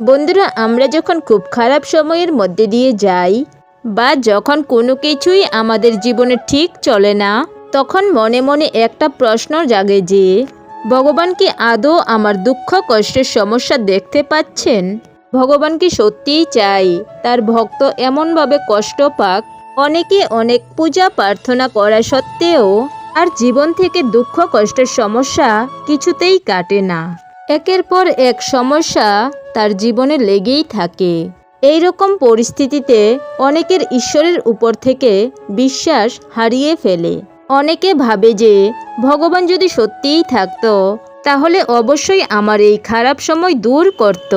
বন্ধুরা, আমরা যখন খুব খারাপ সময়ের মধ্যে দিয়ে যাই বা যখন কোনো কিছুই আমাদের জীবনে ঠিক চলে না, তখন মনে মনে একটা প্রশ্ন জাগে যে, ভগবান কি আদৌ আমার দুঃখ, কষ্টের সমস্যা দেখতে পাচ্ছেন? ভগবান কি সত্যিই চাই? তার ভক্ত এমনভাবে কষ্ট পাক, অনেকে অনেক পূজা প্রার্থনা করা সত্ত্বেও, আর জীবন থেকে দুঃখ, কষ্টের সমস্যা কিছুতেই কাটে না। একের পর এক সমস্যা তার জীবনে লেগেই থাকে। এই রকম পরিস্থিতিতে অনেকের ঈশ্বরের উপর থেকে বিশ্বাস হারিয়ে ফেলে। অনেকে ভাবে যে, ভগবান যদি সত্যিই থাকতো, তাহলে অবশ্যই আমার এই খারাপ সময় দূর করত।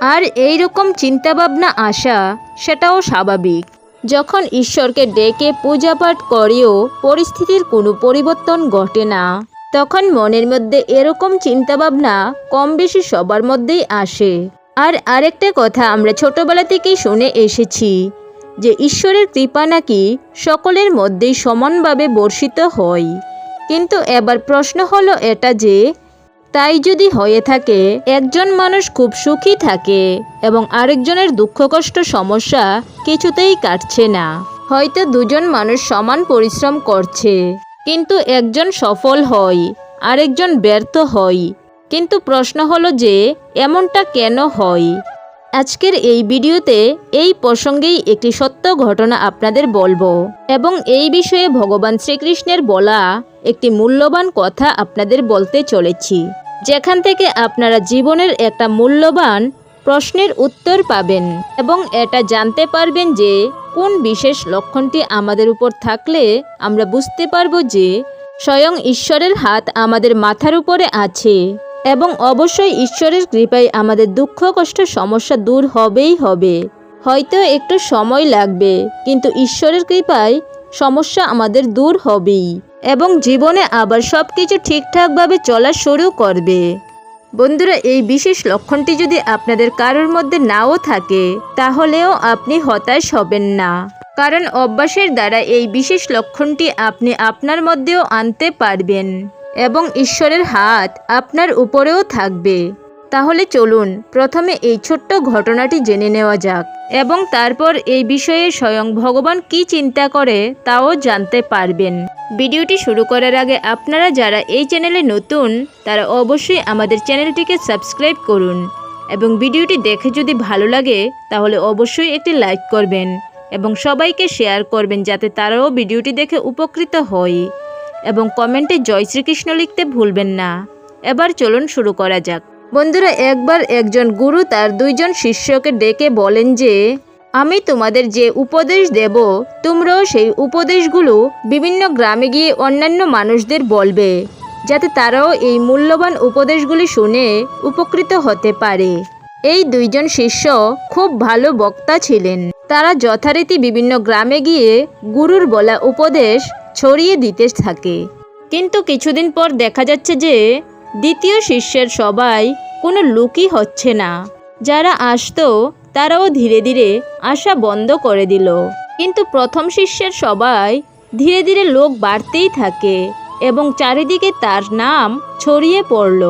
আর এই রকম চিন্তাভাবনা আসা সেটাও স্বাভাবিক। যখন ঈশ্বরকে ডেকে পূজা পাঠ করেও পরিস্থিতির কোনো পরিবর্তন ঘটে না তখন মনের মধ্যে এরকম চিন্তাভাবনা কম বেশি সবার মধ্যেই আসে। আর আরেকটা কথা আমরা ছোটবেলা থেকেই শুনে এসেছি যে ঈশ্বরের কৃপা নাকি সকলের মধ্যেই সমানভাবে বর্ষিত হয়। কিন্তু এবার প্রশ্ন হলো এটা যে, তাই যদি হয়ে থাকে, একজন মানুষ খুব সুখী থাকে এবং আরেকজনের দুঃখ কষ্ট সমস্যা কিছুতেই কাটছে না। হয়তো দুজন মানুষ সমান পরিশ্রম করছে। কিন্তু একজন সফল হয় আরেকজন ব্যর্থ হয় কিন্তু প্রশ্ন হলো যে, এমনটা কেন হয় আজকের এই ভিডিওতে এই প্রসঙ্গেই একটি সত্য ঘটনা আপনাদের বলব এবং এই বিষয়ে ভগবান শ্রীকৃষ্ণের বলা একটি মূল্যবান কথা আপনাদের বলতে চলেছি। যেখান থেকে আপনারা জীবনের একটা মূল্যবান প্রশ্নের উত্তর পাবেন এবং এটা জানতে পারবেন যে কোন বিশেষ লক্ষণটি আমাদের উপর থাকলে আমরা বুঝতে পারব যে স্বয়ং ঈশ্বরের হাত আমাদের মাথার উপরে আছে এবং অবশ্যই ঈশ্বরের কৃপায় আমাদের দুঃখ, কষ্ট, সমস্যা দূর হবেই হবে। হয়তো একটু সময় লাগবে, কিন্তু ঈশ্বরের কৃপায় সমস্যা আমাদের দূর হবেই এবং জীবনে আবার সব কিছু ঠিকঠাকভাবে চলা শুরু করবে। বন্ধুরা, এই বিশেষ লক্ষণটি যদি আপনাদের কারোর মধ্যে নাও থাকে, তাহলেও আপনি হতাশ হবেন না। কারণ অভ্যাসের দ্বারা এই বিশেষ লক্ষণটি আপনি আপনার মধ্যেও আনতে পারবেন এবং ঈশ্বরের হাত আপনার উপরেও থাকবে। তাহলে চলুন, প্রথমে এই ছোট্ট ঘটনাটি জেনে নেওয়া যাক এবং তারপর এই বিষয়ে স্বয়ং ভগবান কি চিন্তা করে তাও জানতে পারবেন। ভিডিওটি শুরু করার আগে আপনারা যারা এই চ্যানেলে নতুন, তারা অবশ্যই আমাদের চ্যানেলটিকে সাবস্ক্রাইব করুন এবং ভিডিওটি দেখে যদি ভালো লাগে, তাহলে অবশ্যই একটি লাইক করবেন এবং সবাইকে শেয়ার করবেন যাতে তারাও ভিডিওটি দেখে উপকৃত হয় এবং কমেন্টে জয় শ্রীকৃষ্ণ লিখতে ভুলবেন না। এবার চলুন শুরু করা যাক। বন্ধুরা, একবার একজন গুরু তার দুইজন শিষ্যকে ডেকে বলেন যে, আমি তোমাদের যে উপদেশ দেব, তোমরাও সেই উপদেশগুলো বিভিন্ন গ্রামে গিয়ে অন্যান্য মানুষদের বলবে, যাতে তারাও এই মূল্যবান উপদেশগুলি শুনে উপকৃত হতে পারে। এই দুইজন শিষ্য খুব ভালো বক্তা ছিলেন। তারা যথারীতি বিভিন্ন গ্রামে গিয়ে গুরুর বলা উপদেশ ছড়িয়ে দিতে থাকে। কিন্তু কিছুদিন পর দেখা যাচ্ছে যে দ্বিতীয় শিষ্যের সবাই কোনো লুকই হচ্ছে না। যারা আসতো, তারাও ধীরে ধীরে আসা বন্ধ করে দিল। কিন্তু প্রথম শিষ্যের সবাই ধীরে ধীরে লোক বাড়তেই থাকে এবং চারিদিকে তার নাম ছড়িয়ে পড়ল।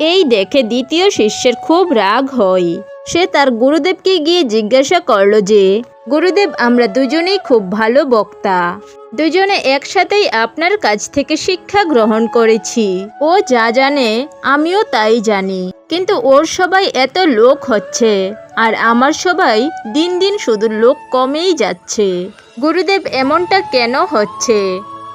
এই দেখে দ্বিতীয় শিষ্যের খুব রাগ হয়। সে তার গুরুদেবকে গিয়ে জিজ্ঞাসা করল যে, গুরুদেব, আমরা দুজনেই খুব ভালো বক্তা। দুজনে একসাথেই আপনার কাছ থেকে শিক্ষা গ্রহণ করেছি। ও যা জানে, আমিও তাই জানি। কিন্তু ওর সবাই এত লোক হচ্ছে, আর আমার সবাই দিন দিন শুধু লোক কমেই যাচ্ছে। গুরুদেব, এমনটা কেন হচ্ছে?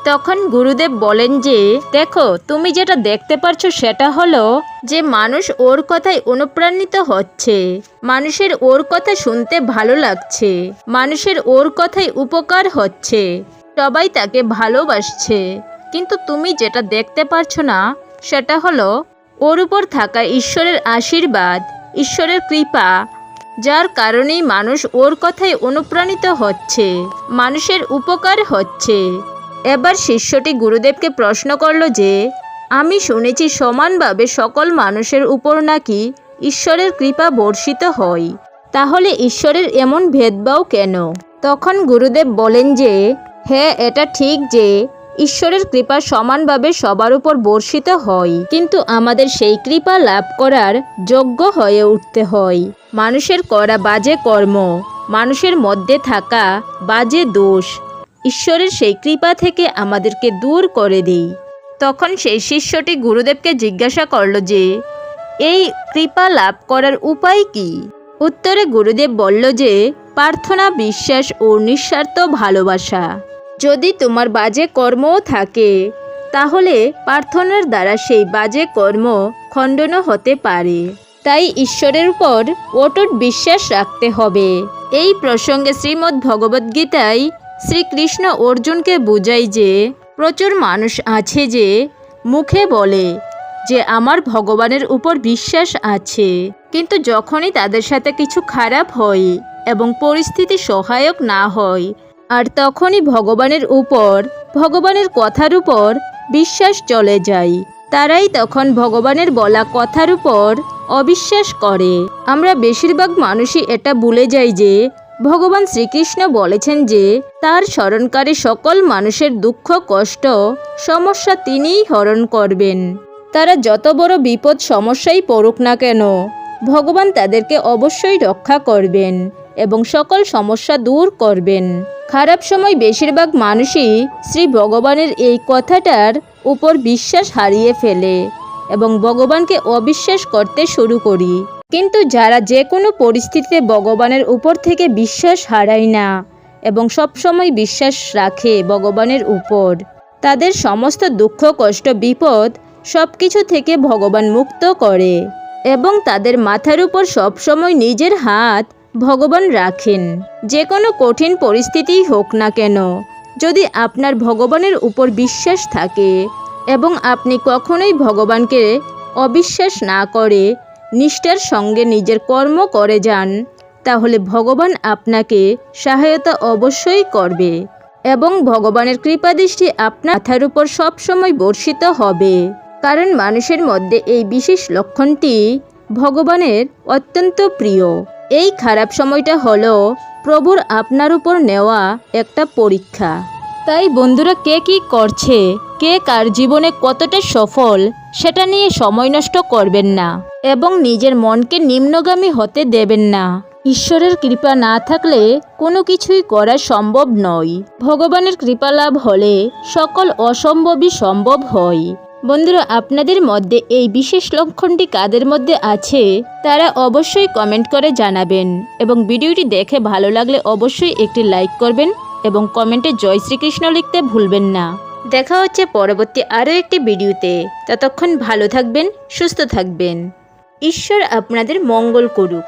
তখন গুরুদেব বলেন যে, দেখো, তুমি যেটা দেখতে পারছ সেটা হলো যে মানুষ ওর কথায় অনুপ্রাণিত হচ্ছে। মানুষের ওর কথা শুনতে ভালো লাগছে। মানুষের ওর কথায় উপকার হচ্ছে। সবাই তাকে ভালোবাসছে। কিন্তু তুমি যেটা দেখতে পারছ না, সেটা হলো ওর উপর থাকা ঈশ্বরের আশীর্বাদ, ঈশ্বরের কৃপা, যার কারণেই মানুষ ওর কথায় অনুপ্রাণিত হচ্ছে। মানুষের উপকার হচ্ছে। এবার শিষ্যটি গুরুদেবকে প্রশ্ন করল যে, আমি শুনেছি সমানভাবে সকল মানুষের উপর নাকি ঈশ্বরের কৃপা বর্ষিত হয়। তাহলে ঈশ্বরের এমন ভেদভাব কেন? তখন গুরুদেব বলেন যে হ্যাঁ এটা ঠিক যে, ঈশ্বরের কৃপা সমানভাবে সবার উপর বর্ষিত হয়। কিন্তু আমাদের সেই কৃপা লাভ করার যোগ্য হয়ে উঠতে হয়। মানুষের করা বাজে কর্ম, মানুষের মধ্যে থাকা বাজে দোষ ঈশ্বরের সেই কৃপা থেকে আমাদেরকে দূর করে দিই। তখন সেই শিষ্যটি গুরুদেবকে জিজ্ঞাসা করল যে, এই কৃপা লাভ করার উপায় কি? উত্তরে গুরুদেব বলল যে, প্রার্থনা, বিশ্বাস ও নিঃস্বার্থ ভালোবাসা। যদি তোমার বাজে কর্মও থাকে, তাহলে প্রার্থনার দ্বারা সেই বাজে কর্ম খণ্ডন হতে পারে। তাই ঈশ্বরের উপর অটুট বিশ্বাস রাখতে হবে। এই প্রসঙ্গে শ্রীমদ্ ভগবদ্গীতায় শ্রীকৃষ্ণ অর্জুনকে বুঝায় যে, প্রচুর মানুষ আছে যে, মুখে বলে যে আমার ভগবানের উপর বিশ্বাস আছে। কিন্তু যখনই তাদের সাথে কিছু খারাপ হয় এবং পরিস্থিতি সহায়ক না হয়, আর তখনই ভগবানের উপর, ভগবানের কথার উপর বিশ্বাস চলে যায়, তারাই তখন ভগবানের বলা কথার উপর অবিশ্বাস করে। আমরা বেশিরভাগ মানুষই এটা ভুলে যাই যে ভগবান শ্রীকৃষ্ণ বলেছেন যে, তার স্মরণকারী সকল মানুষের দুঃখ, কষ্ট, সমস্যা তিনিই হরণ করবেন। তারা যত বড় বিপদ, সমস্যাই পড়ুক না কেন, ভগবান তাদেরকে অবশ্যই রক্ষা করবেন এবং সকল সমস্যা দূর করবেন। খারাপ সময় বেশিরভাগ মানুষই শ্রী ভগবানের এই কথাটার উপর বিশ্বাস হারিয়ে ফেলে এবং ভগবানকে অবিশ্বাস করতে শুরু করি। কিন্তু যারা যে কোনো পরিস্থিতিতে ভগবানের উপর থেকে বিশ্বাস হারায় না এবং সবসময় বিশ্বাস রাখে ভগবানের উপর। তাদের সমস্ত দুঃখ, কষ্ট, বিপদ সব কিছু থেকে ভগবান মুক্ত করে এবং তাদের মাথার উপর সবসময় নিজের হাত ভগবান রাখেন। যে কোনো কঠিন পরিস্থিতিই হোক না কেন, যদি আপনার ভগবানের উপর বিশ্বাস থাকে এবং আপনি কখনোই ভগবানকে অবিশ্বাস না করে নিষ্ঠার সঙ্গে নিজের কর্ম করে যান, তাহলে ভগবান আপনাকে সহায়তা অবশ্যই করবে এবং ভগবানের কৃপাদৃষ্টি আপনার মাথার উপর সবসময় বর্ষিত হবে। কারণ মানুষের মধ্যে এই বিশেষ লক্ষণটি ভগবানের অত্যন্ত প্রিয়। এই খারাপ সময়টা হলো প্রভুর আপনার উপর নেওয়া একটা পরীক্ষা। তাই বন্ধুরা কে কি করছে? কে কার জীবনে কতটা সফল? সেটা নিয়ে সময় নষ্ট করবেন না এবং নিজের মনকে নিম্নগামী হতে দেবেন না। ঈশ্বরের কৃপা না থাকলে কোনো কিছুই করা সম্ভব নয়। ভগবানের কৃপা লাভ হলে সকল অসম্ভবই সম্ভব হয়। বন্ধুরা, আপনাদের মধ্যে এই বিশেষ লক্ষণটি কাদের মধ্যে আছে, তারা অবশ্যই কমেন্ট করে জানাবেন। এবং ভিডিওটি দেখে ভালো লাগলে অবশ্যই একটি লাইক করবেন। এবং কমেন্টে জয় শ্রীকৃষ্ণ লিখতে ভুলবেন না। দেখা হচ্ছে পরবর্তী আরও একটি ভিডিওতে। ততক্ষণ ভালো থাকবেন, সুস্থ থাকবেন। ঈশ্বর আপনাদের মঙ্গল করুক।